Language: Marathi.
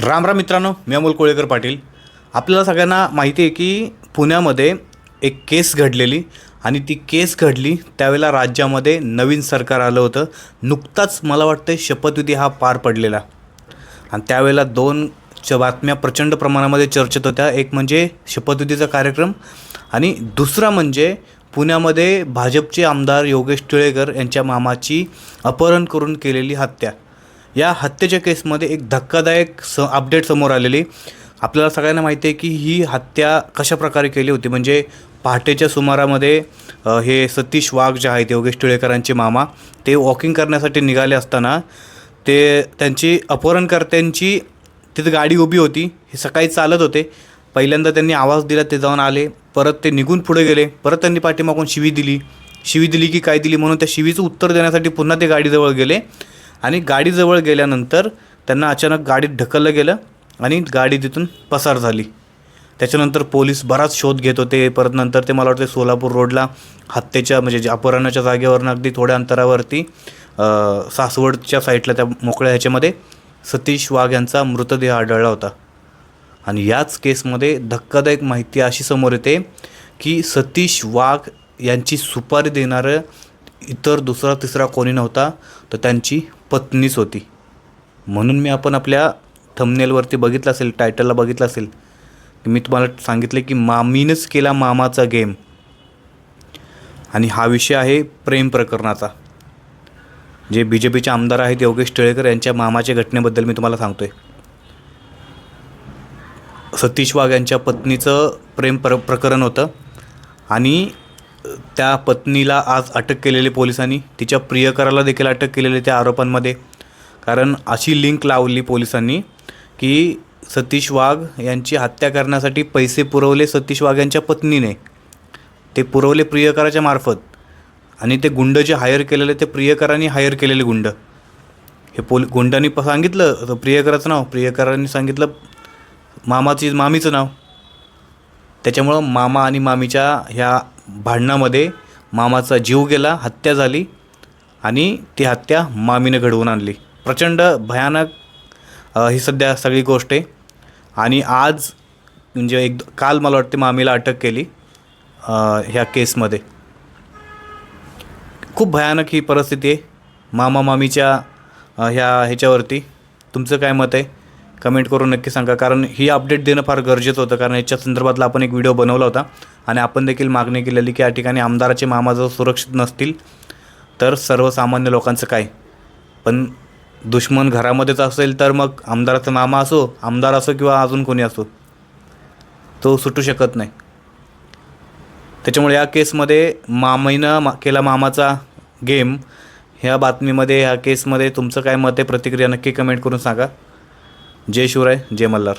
राम राम मित्रांनो मी अमोल कोळेकर पाटील. आपल्याला सगळ्यांना माहिती आहे की पुण्यामध्ये एक केस घडलेली आणि ती केस घडली त्यावेळेला राज्यामध्ये नवीन सरकार आलं होतं. नुकताच मला वाटतं शपथविधी हा पार पडलेला. आणि त्यावेळेला दोन च बातम्या प्रचंड प्रमाणामध्ये चर्चेत होत्या. एक म्हणजे शपथविधीचा कार्यक्रम आणि दुसरा म्हणजे पुण्यामध्ये भाजपचे आमदार योगेश टिळेकर यांच्या मामाची अपहरण करून केलेली हत्या. या हत्येच्या केसमध्ये एक धक्कादायक स अपडेट समोर आलेली. आपल्याला सगळ्यांना माहिती आहे की ही हत्या कशा प्रकारे केली होती? म्हणजे पहाटेच्या सुमारामध्ये हे सतीश वाघ जे आहेत योगेश टिळेकरांचे मामा ते वॉकिंग करण्यासाठी निघाले असताना ते त्यांची अपहरणकर्त्यांची तिथं गाडी उभी होती. हे सकाळी चालत होते. पहिल्यांदा त्यांनी आवाज दिला ते जाऊन आले. परत ते निघून पुढे गेले. परत त्यांनी पाठीमागून शिवी दिली. शिवी दिली की काय दिली? म्हणून त्या शिवीचं उत्तर देण्यासाठी पुन्हा ते गाडीजवळ गेले. आणि गाडीजवळ गेल्यानंतर त्यांना अचानक गाडीत ढकललं गेलं आणि गाडी तिथून पसार झाली. त्याच्यानंतर पोलीस बराच शोध घेत होते. परत नंतर ते मला वाटतं सोलापूर रोडला हत्येच्या म्हणजे जे अपहरणाच्या जागेवरनं अगदी थोड्या अंतरावरती सासवडच्या साईडला त्या मोकळ्या ह्याच्यामध्ये सतीश वाघ यांचा मृतदेह आढळला होता. आणि याच केसमध्ये धक्कादायक माहिती अशी समोर येते की सतीश वाघ यांची सुपारी देणारं इतर दुसरा तिसरा कोणी नव्हता तर त्यांची पत्नीच होती. म्हणून मी आपण आपल्या थंबनेलवरती बघितलं असेल टायटलला बघितलं असेल की मी तुम्हाला सांगितलं की मामीनंच केला मामाचा गेम आणि हा विषय आहे प्रेम प्रकरणाचा. जे बी जे पीचे आमदार आहेत योगेश टिळेकर यांच्या मामाच्या घटनेबद्दल मी तुम्हाला सांगतोय. सतीश वाघ यांच्या पत्नीचं प्रेम प्र प्रकरण होतं. आणि त्या पत्नीला आज अटक केलेली पोलिसांनी तिच्या प्रियकराला देखील अटक केलेली त्या आरोपांमध्ये. कारण अशी लिंक लावली पोलिसांनी की सतीश वाघ यांची हत्या करण्यासाठी पैसे पुरवले सतीश वाघ यांच्या पत्नीने. ते पुरवले प्रियकराच्या मार्फत आणि ते गुंड जे हायर केलेले ते प्रियकरांनी हायर केलेले गुंड. हे पोल गुंडांनी प सांगितलं तर प्रियकराचं नाव प्रियकरांनी सांगितलं मामाची मामीचं नाव. त्याच्यामुळं मामा आणि मामीच्या ह्या भांडणामध्ये मामाचा जीव गेला हत्या झाली आणि ती हत्या मामीनं घडवून आणली. प्रचंड भयानक ही सध्या सगळी गोष्ट आहे. आणि आज म्हणजे एक काल मला वाटते मामीला अटक केली ह्या केसमध्ये. खूप भयानक ही परिस्थिती आहे मामा मामीच्या ह्या ह्याच्यावरती. तुमचं काय मत आहे? कमेंट करून नक्की सांगा. कारण ही अपडेट देणं फार गरजेचं होतं. कारण याच्या संदर्भातला आपण एक व्हिडिओ बनवला होता. आणि आपण देखील मागणी केलेली की या ठिकाणी आमदाराचे मामा जर सुरक्षित नसतील तर सर्वसामान्य लोकांचं काय? पण दुश्मन घरामध्येच असेल तर मग आमदाराचा मामा असो आमदार असो किंवा अजून कोणी असो तो सुटू शकत नाही. त्याच्यामुळे या केसमध्ये मामईनं मा केला मामाचा गेम ह्या बातमीमध्ये ह्या केसमध्ये तुमचं काय मत आहे? प्रतिक्रिया नक्की कमेंट करून सांगा. जय शिवराय जय मल्हार.